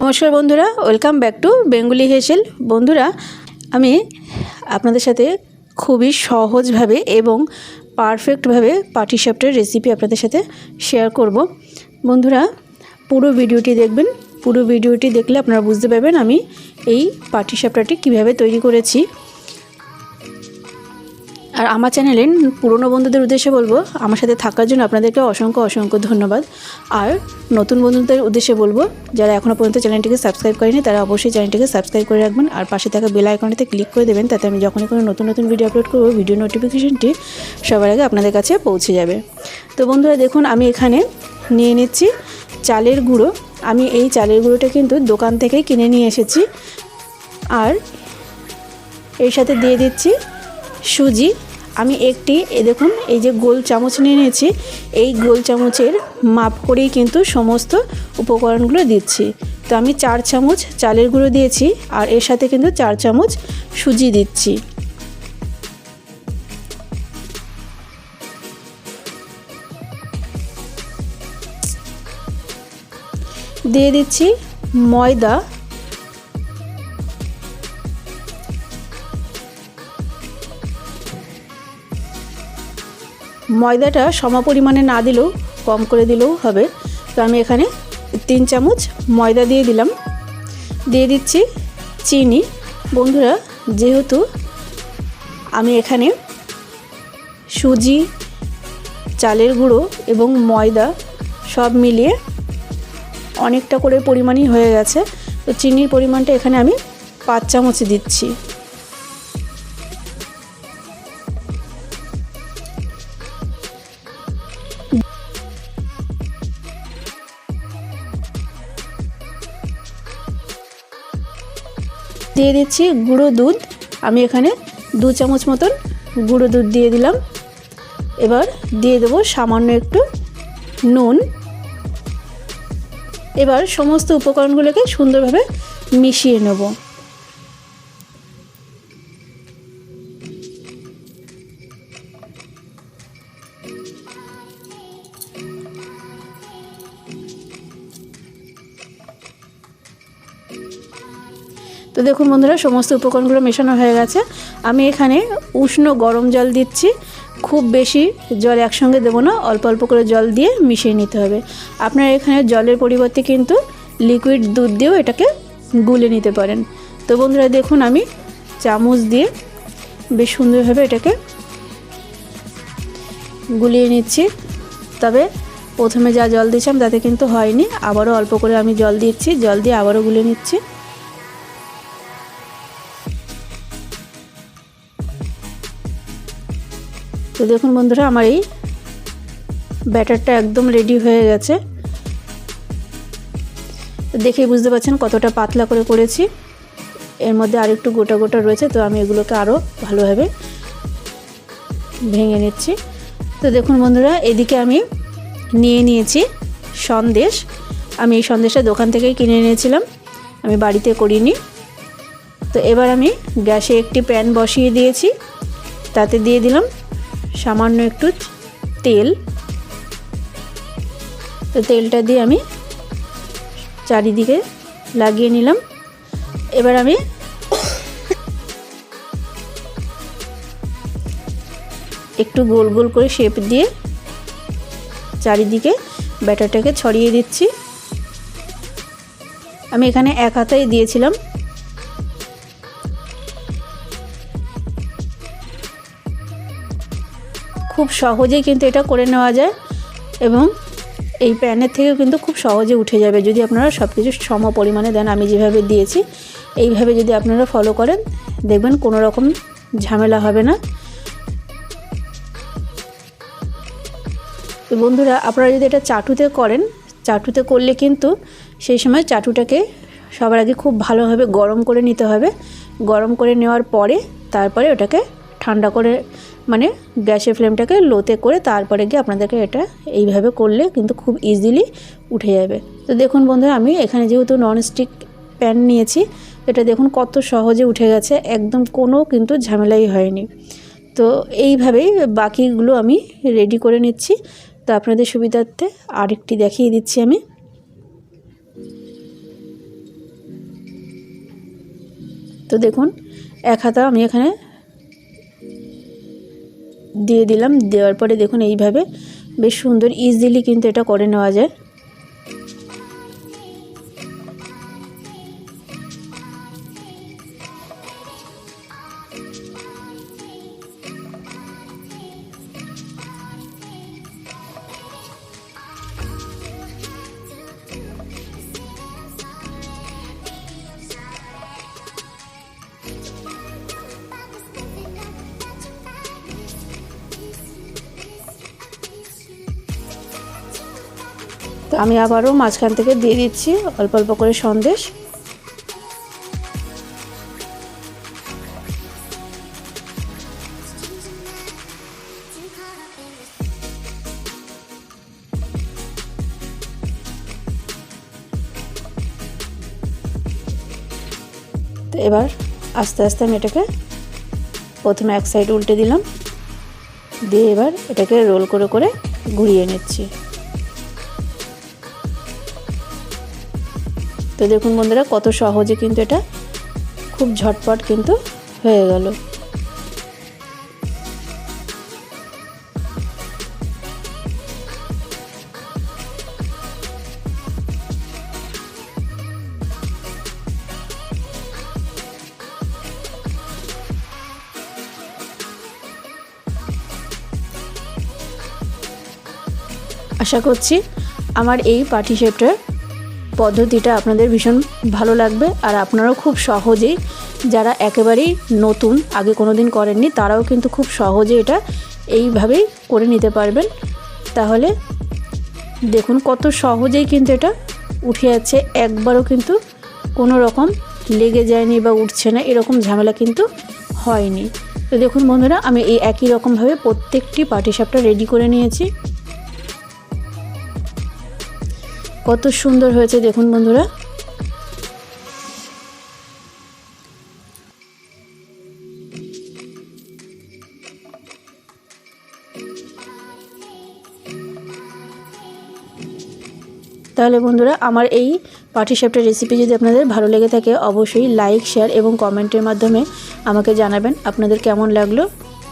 নমস্কার বন্ধুরা welcome back to Bengali Heshel বন্ধুরা, আমি আপনাদের সাথে খুবই সহজভাবে এবং পারফেক্টভাবে পাটিসাপটার রেসিপি আপনাদের সাথে শেয়ার করব। বন্ধুরা, পুরো ভিডিওটি দেখবেন। পুরো ভিডিওটি দেখলে আপনারা বুঝতে পারবেন আমি এই পাটিসাপটাটি কীভাবে তৈরি করেছি। আর আমার চ্যানেলের পুরনো বন্ধুদের উদ্দেশ্যে বলব, আমার সাথে থাকার জন্য আপনাদেরকে অসংখ্য অসংখ্য ধন্যবাদ। আর নতুন বন্ধুদের উদ্দেশ্যে বলব, যারা এখনও পর্যন্ত চ্যানেলটিকে সাবস্ক্রাইব করেনি, তারা অবশ্যই চ্যানেলটিকে সাবস্ক্রাইব করে রাখবেন আর পাশে থাকা বেল আইকনটিতে ক্লিক করে দেবেন, তাতে আমি যখনই কোনো নতুন নতুন ভিডিও আপলোড করব ভিডিও নোটিফিকেশনটি সবার আগে আপনাদের কাছে পৌঁছে যাবে। তো বন্ধুরা, দেখুন, আমি এখানে নিয়ে নিচ্ছি চালের গুঁড়ো। আমি এই চালের গুঁড়োটা কিন্তু দোকান থেকেই কিনে নিয়ে এসেছি। আর এর সাথে দিয়ে দিচ্ছি সুজি। আমি একটি দেখুন, এই যে গোল চামচ নিয়ে নিয়েছি। এই গোল চামচের মাপ করেই কিন্তু সমস্ত উপকরণগুলো দিচ্ছি। তো আমি চার চামচ চালের গুঁড়ো দিয়েছি আর এর সাথে কিন্তু চার চামচ সুজি দিচ্ছি। দিয়ে দিচ্ছি ময়দা। ময়দাটা সম পরিমাণে না দিলেও কম করে দিলেও হবে। তো আমি এখানে তিন চামচ ময়দা দিয়ে দিলাম। দিয়ে দিচ্ছি চিনি। বন্ধুরা, যেহেতু আমি এখানে সুজি, চালের গুঁড়ো এবং ময়দা সব মিলিয়ে অনেকটা করে পরিমাণই হয়ে গেছে। তো চিনির পরিমাণটা এখানে আমি পাঁচ চামচ দিচ্ছি। দিয়ে দিচ্ছি গুঁড়ো দুধ। আমি এখানে দু চামচ মতন গুঁড়ো দুধ দিয়ে দিলাম। এবার দিয়ে দেবো সামান্য একটু নুন। এবার সমস্ত উপকরণগুলোকে সুন্দরভাবে মিশিয়ে নেব। তো দেখুন বন্ধুরা, সমস্ত উপকরণগুলো মেশানো হয়ে গেছে। আমি এখানে উষ্ণ গরম জল দিচ্ছি। খুব বেশি জল একসঙ্গে দেবো না, অল্প অল্প করে জল দিয়ে মিশিয়ে নিতে হবে। আপনার এখানে জলের পরিবর্তে কিন্তু লিকুইড দুধ দিয়েও এটাকে গুলে নিতে পারেন। তো বন্ধুরা, দেখুন আমি চামচ দিয়ে বেশ সুন্দরভাবে এটাকে গুলিয়ে নিচ্ছি। তবে প্রথমে যা জল দিয়েছিলাম তাতে কিন্তু হয়নি। আবারও অল্প করে আমি জল দিচ্ছি, জল দিয়ে আবারও গুলিয়ে নিচ্ছি। দেখুন বন্ধুরা, আমার এই ব্যাটারটা একদম রেডি হয়ে গেছে। দেখেই বুঝতে পারছেন কতটা পাতলা করে করেছি। এর মধ্যে আরেকটু গোটা গোটা রয়েছে, তো আমি এগুলোকে আরও ভালোভাবে ভেঙে নিচ্ছি। তো দেখুন বন্ধুরা, এদিকে আমি নিয়ে নিয়েছি সন্দেশ। আমি এই সন্দেশটা দোকান থেকেই কিনে নিয়েছিলাম আমি বাড়িতে করিনি। তো এবার আমি গ্যাসে একটি প্যান বসিয়ে দিয়েছি, তাতে দিয়ে দিলাম সামান্য একটু তেল। তো তেলটা দিয়ে আমি চারিদিকে লাগিয়ে নিলাম। এবার আমি একটু গোল গোল করে শেপ দিয়ে চারিদিকে ব্যাটারটাকে ছড়িয়ে দিচ্ছি। আমি এখানে এক হাতাই দিয়েছিলাম। খুব সহজেই কিন্তু এটা করে নেওয়া যায় এবং এই প্যানের থেকেও কিন্তু খুব সহজে উঠে যাবে। যদি আপনারা সব কিছু সম পরিমাণে দেন, আমি যেভাবে দিয়েছি, এইভাবে যদি আপনারা ফলো করেন, দেখবেন কোনো রকম ঝামেলা হবে না। বন্ধুরা, আপনারা যদি এটা চাটুতে করেন, চাটুতে করলে কিন্তু সেই সময় চাটুটাকে সবার আগে খুব ভালোভাবে গরম করে নিতে হবে। গরম করে নেওয়ার পরে তারপরে ওটাকে ঠান্ডা করে মানে গ্যাসের ফ্লেমটাকে লোতে করে তারপরে গিয়ে আপনাদেরকে এটা এইভাবে করলে কিন্তু খুব ইজিলি উঠে যাবে। তো দেখুন বন্ধুরা, আমি এখানে যেহেতু ননস্টিক প্যান নিয়েছি এটা দেখুন কত সহজে উঠে গেছে, একদম কোনো কিন্তু ঝামেলাই হয়নি। তো এইভাবেই বাকিগুলো আমি রেডি করে নিচ্ছি। তো আপনাদের সুবিধার্থে আরেকটি দেখিয়ে দিচ্ছি আমি। তো দেখুন, এক হাতা আমি এখানে দিয়ে দিলাম। দেওয়ার পরে দেখুন এইভাবে বেশ সুন্দর ইজিলি কিন্তু এটা করে নেওয়া যায়। তো আমি আবারও মাঝখান থেকে দিয়ে দিচ্ছি অল্প অল্প করে সন্দেশ। তো এবার আস্তে আস্তে আমি এটাকে প্রথমে এক সাইড উল্টে দিলাম। দিয়ে এবার এটাকে রোল করে করে ঘুরিয়ে নিচ্ছি। তো দেখুন বন্ধুরা, কত সহজে কিন্তু এটা খুব ঝটপট কিন্তু হয়ে গেল। আশা করছি আমার এই পার্টি শেপটার পদ্ধতিটা আপনাদের ভীষণ ভালো লাগবে আর আপনারাও খুব সহজেই যারা একেবারেই নতুন, আগে কোনো দিন করেননি, তারাও কিন্তু খুব সহজে এটা এইভাবেই করে নিতে পারবেন। তাহলে দেখুন কত সহজেই কিন্তু এটা উঠে যাচ্ছে। একবারও কিন্তু কোনো রকম লেগে যায়নি বা উঠছে না, এরকম ঝামেলা কিন্তু হয়নি। তো দেখুন বন্ধুরা, আমি এই একই রকমভাবে প্রত্যেকটি পাটিসাপটা রেডি করে নিয়েছি। কত সুন্দর হয়েছে, দেখুন বন্ধুরা। তাহলে বন্ধুরা, আমার এই পাটিসাপটা রেসিপি যদি আপনাদের ভালো লেগে থাকে, অবশ্যই লাইক শেয়ার এবং কমেন্টের মাধ্যমে আমাকে জানাবেন, আপনাদের কেমন লাগল।